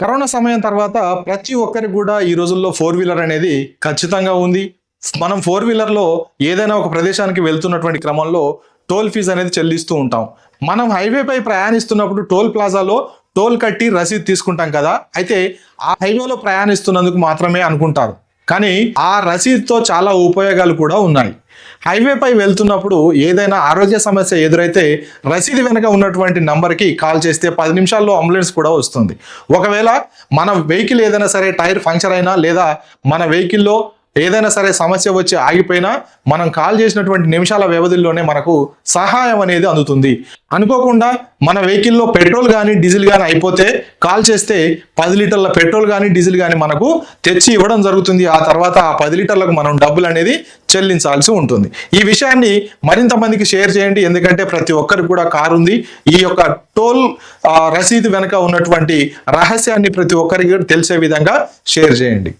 Corona సమయం తర్వాత ప్రతి ఒక్కరికి కూడా ఈ రోజుల్లో ఫోర్ వీలర్ అనేది ఖచ్చితంగా ఉంది. మనం ఫోర్ వీలర్లో ఏదైనా ఒక ప్రదేశానికి వెళ్తున్నటువంటి క్రమంలో టోల్ ఫీజు అనేది చెల్లిస్తూ ఉంటాం. మనం హైవేపై ప్రయాణిస్తున్నప్పుడు టోల్ ప్లాజాలో టోల్ కట్టి రసీదు తీసుకుంటాం కదా. అయితే ఆ హైవేలో ప్రయాణిస్తున్నందుకు మాత్రమే అనుకుంటారు. కానీ ఆ రసీదుతో చాలా ఉపయోగాలు కూడా ఉన్నాయి. హైవేపై వెళ్తున్నప్పుడు ఏదైనా ఆరోగ్య సమస్య ఎదురైతే రసీదు వెనక ఉన్నటువంటి నంబర్కి కాల్ చేస్తే పది నిమిషాల్లో అంబులెన్స్ కూడా వస్తుంది. ఒకవేళ మన వెహికల్ ఏదైనా సరే టైర్ పంక్చర్ అయినా లేదా మన వెహికల్లో ఏదైనా సరే సమస్య వచ్చి ఆగిపోయినా మనం కాల్ చేసినటువంటి నిమిషాల వ్యవధిలోనే మనకు సహాయం అనేది అందుతుంది. అనుకోకుండా మన వెహికల్లో పెట్రోల్ కానీ డీజిల్ కానీ అయిపోతే కాల్ చేస్తే పది లీటర్ల పెట్రోల్ కానీ డీజిల్ కానీ మనకు తెచ్చి ఇవ్వడం జరుగుతుంది. ఆ తర్వాత ఆ పది లీటర్లకు మనం డబ్బులు అనేది చెల్లించాల్సి ఉంటుంది. ఈ విషయాన్ని మరింత మందికి షేర్ చేయండి. ఎందుకంటే ప్రతి ఒక్కరికి కూడా కారు ఉంది. ఈ యొక్క టోల్ రసీదు వెనుక ఉన్నటువంటి రహస్యాన్ని ప్రతి ఒక్కరికి తెలిసే విధంగా షేర్ చేయండి.